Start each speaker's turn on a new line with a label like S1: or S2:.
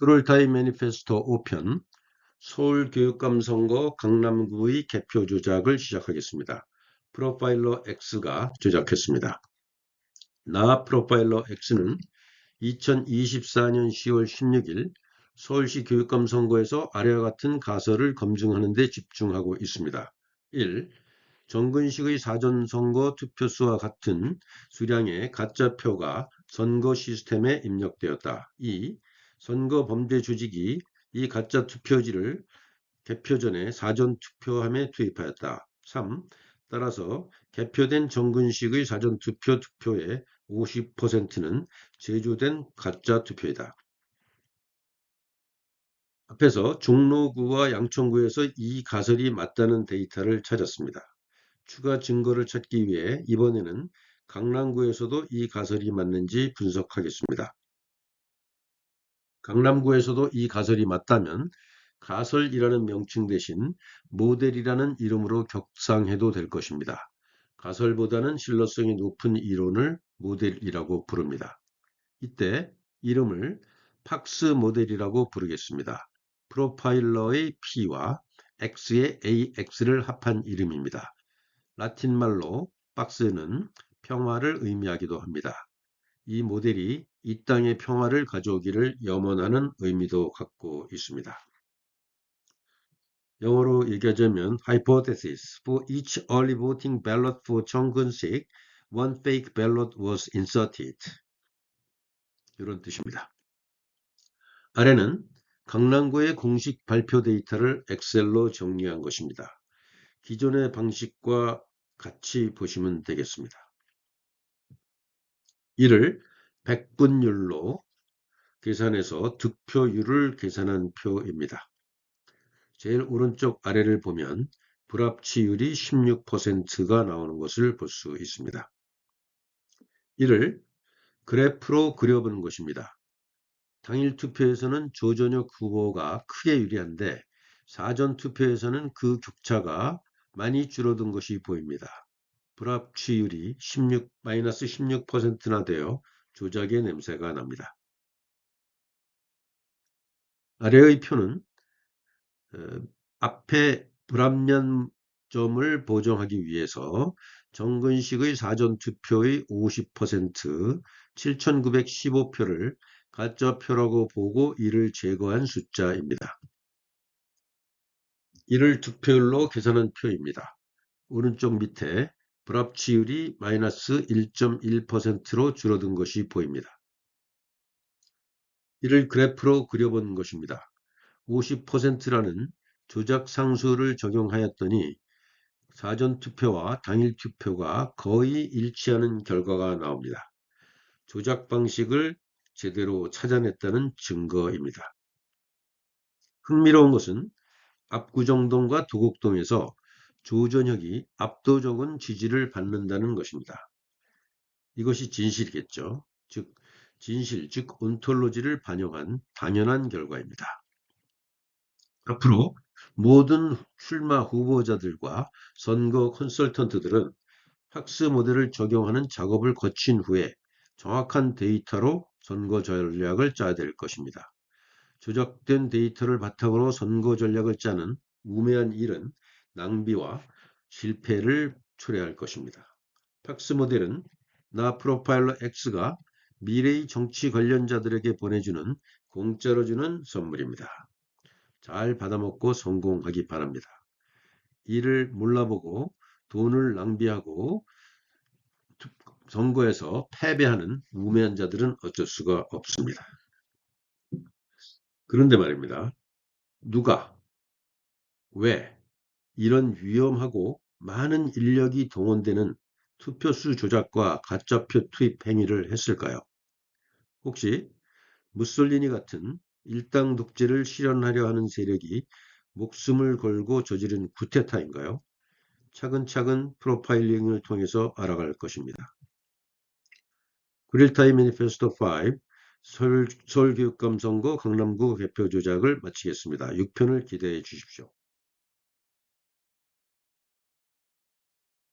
S1: 9월타임 매니페스토 5편 서울교육감 선거 강남구의 개표 조작을 시작하겠습니다. 프로파일러 X가 조작했습니다. 나 프로파일러 X는 2024년 10월 16일 서울시 교육감 선거에서 아래와 같은 가설을 검증하는 데 집중하고 있습니다. 1. 정근식의 사전선거 투표수와 같은 수량의 가짜표가 선거 시스템에 입력되었다. 2. 선거 범죄 조직이 이 가짜 투표지를 개표 전에 사전 투표함에 투입하였다. 3. 따라서 개표된 정근식의 사전 투표 투표의 50%는 제조된 가짜 투표이다. 앞에서 종로구와 양천구에서 이 가설이 맞다는 데이터를 찾았습니다. 추가 증거를 찾기 위해 이번에는 강남구에서도 이 가설이 맞는지 분석하겠습니다. 강남구에서도 이 가설이 맞다면 가설이라는 명칭 대신 모델이라는 이름으로 격상해도 될 것입니다. 가설보다는 신뢰성이 높은 이론을 모델이라고 부릅니다. 이때 이름을 팍스 모델이라고 부르겠습니다. 프로파일러의 P와 X의 AX를 합한 이름입니다. 라틴말로 박스는 평화를 의미하기도 합니다. 이 모델이 이 땅의 평화를 가져오기를 염원하는 의미도 갖고 있습니다. 영어로 얘기하자면 hypothesis for each early voting ballot for 정근식 one fake ballot was inserted 이런 뜻입니다. 아래는 강남구의 공식 발표 데이터를 엑셀로 정리한 것입니다. 기존의 방식과 같이 보시면 되겠습니다. 이를 백분율로 계산해서 득표율을 계산한 표입니다. 제일 오른쪽 아래를 보면 불합치율이 16%가 나오는 것을 볼 수 있습니다. 이를 그래프로 그려보는 것입니다. 당일 투표에서는 조전혁 후보가 크게 유리한데 사전 투표에서는 그 격차가 많이 줄어든 것이 보입니다. 불합치율이 16, 마이너스 16%나 되어 조작의 냄새가 납니다. 아래의 표는 어, 앞에 불합련점을 보정하기 위해서 정근식의 사전투표의 50% 7915표를 가짜표라고 보고 이를 제거한 숫자입니다. 이를 득표율로 계산한 표입니다. 오른쪽 밑에 불합치율이 마이너스 1.1%로 줄어든 것이 보입니다. 이를 그래프로 그려본 것입니다. 50%라는 조작 상수를 적용하였더니 사전 투표와 당일 투표가 거의 일치하는 결과가 나옵니다. 조작 방식을 제대로 찾아냈다는 증거입니다. 흥미로운 것은 압구정동과 도곡동에서 조전혁이 압도적인 지지를 받는다는 것입니다. 이것이 진실이겠죠. 즉 진실, 즉 온톨로지를 반영한 당연한 결과입니다. 앞으로 모든 출마 후보자들과 선거 컨설턴트들은 학스 모델을 적용하는 작업을 거친 후에 정확한 데이터로 선거 전략을 짜야 될 것입니다. 조작된 데이터를 바탕으로 선거 전략을 짜는 우매한 일은 낭비와 실패를 초래할 것입니다. 팍스 모델은 나 프로파일러 X가 미래의 정치 관련자들에게 보내주는 공짜로 주는 선물입니다. 잘 받아먹고 성공하기 바랍니다. 이를 몰라보고 돈을 낭비하고 선거에서 패배하는 우매한 자들은 어쩔 수가 없습니다. 그런데 말입니다. 누가, 왜, 이런 위험하고 많은 인력이 동원되는 투표수 조작과 가짜표 투입 행위를 했을까요? 혹시 무솔리니 같은 일당 독재를 실현하려 하는 세력이 목숨을 걸고 저지른 구테타인가요? 차근차근 프로파일링을 통해서 알아갈 것입니다. 그릴타임 매니페스토 5 서울, 서울교육감 선거 강남구 개표 조작을 마치겠습니다. 6편을 기대해 주십시오.